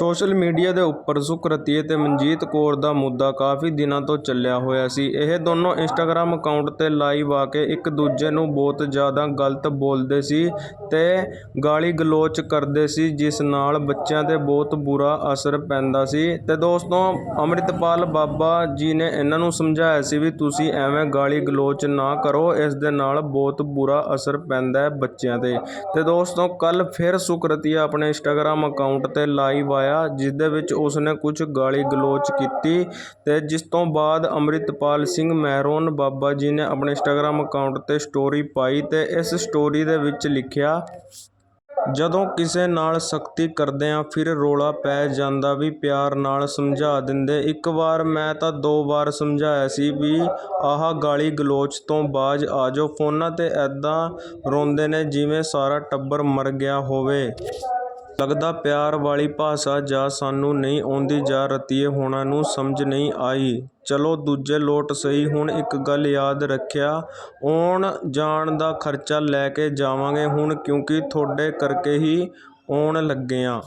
Social media ਦੇ ਉੱਪਰ ਸੁਕਰਤੀਏ ਅਤੇ ਮਨਜੀਤ ਕੌਰ ਦਾ ਮੁੱਦਾ ਕਾਫੀ ਦਿਨਾਂ ਤੋਂ ਚੱਲਿਆ ਹੋਇਆ ਸੀ। ਇਹ ਦੋਨੋਂ ਇੰਸਟਾਗ੍ਰਾਮ ਅਕਾਊਂਟ ਤੇ ਲਾਈਵ ਆ ਕੇ ਇੱਕ ਦੂਜੇ ਨੂੰ ਬਹੁਤ ਜ਼ਿਆਦਾ ਗਲਤ ਬੋਲਦੇ ਸੀ ਤੇ ਗਾਲੀ ਗਲੋਚ ਕਰਦੇ ਸੀ, ਜਿਸ ਨਾਲ ਬੱਚਿਆਂ ਤੇ ਬਹੁਤ ਬੁਰਾ ਅਸਰ ਪੈਂਦਾ ਸੀ। ਤੇ ਦੋਸਤੋ, ਅੰਮ੍ਰਿਤਪਾਲ ਬਾਬਾ ਜੀ ਨੇ ਇਹਨਾਂ ਨੂੰ ਸਮਝਾਇਆ ਸੀ ਵੀ ਤੁਸੀਂ ਐਵੇਂ ਗਾਲੀ ਗਲੋਚ ਨਾ ਕਰੋ, ਇਸ ਦੇ ਨਾਲ ਬਹੁਤ ਬੁਰਾ ਅਸਰ ਪੈਂਦਾ ਹੈ ਬੱਚਿਆਂ ਤੇ। ਤੇ ਦੋਸਤੋ ਕੱਲ ਫਿਰ ਸੁਖਰਤੀ ਆਪਣੇ ਇੰਸਟਾਗ੍ਰਾਮ ਅਕਾਊਂਟ ਤੇ ਲਾਈਵ ਆਇਆ ਜਿਸ ਦੇ ਵਿੱਚ ਉਸਨੇ ਕੁਝ ਗਾਲੀ ਗਲੋਚ ਕੀਤੀ ਤੇ ਜਿਸ ਤੋਂ ਬਾਅਦ ਅੰਮ੍ਰਿਤਪਾਲ ਸਿੰਘ ਮਹਿਰੋਨ ਬਾਬਾ ਜੀ ਨੇ ਆਪਣੇ ਇੰਸਟਾਗ੍ਰਾਮ ਅਕਾਊਂਟ ਤੇ ਸਟੋਰੀ ਪਾਈ ਅਤੇ ਇਸ ਸਟੋਰੀ ਦੇ ਵਿੱਚ ਲਿਖਿਆ, ਜਦੋਂ ਕਿਸੇ ਨਾਲ ਸਖਤੀ ਕਰਦੇ ਆ ਫਿਰ ਰੋਲਾ ਪੈ ਜਾਂਦਾ ਵੀ ਪਿਆਰ ਨਾਲ ਸਮਝਾ ਦਿੰਦੇ, ਇੱਕ ਵਾਰ ਮੈਂ ਤਾਂ ਦੋ ਵਾਰ ਸਮਝਾਇਆ ਸੀ ਵੀ ਆਹ ਗਾਲੀ ਗਲੋਚ ਤੋਂ ਬਾਜ ਆ ਜਾਓ, ਫੋਨਾਂ ਤੇ ਐਦਾਂ ਰੋਂਦੇ ਨੇ ਜਿਵੇਂ ਸਾਰਾ ਟੱਬਰ ਮਰ ਗਿਆ ਹੋਵੇ। ਲੱਗਦਾ ਪਿਆਰ ਵਾਲੀ ਭਾਸ਼ਾ ਜਾਂ ਸਾਨੂੰ ਨਹੀਂ ਆਉਂਦੀ ਜਾਂ ਰਤੀਏ ਹੋਣਾ ਨੂੰ ਸਮਝ ਨਹੀਂ ਆਈ। ਚਲੋ ਦੂਜੇ ਲੋਟ ਸਹੀ, ਹੁਣ ਇੱਕ ਗੱਲ ਯਾਦ ਰੱਖਿਆ। ਆਉਣ ਜਾਣ ਦਾ ਖਰਚਾ ਲੈ ਕੇ ਜਾਵਾਂਗੇ ਹੁਣ ਕਿਉਂਕਿ ਤੁਹਾਡੇ ਕਰਕੇ ਹੀ ਆਉਣ ਲੱਗੇ ਹਾਂ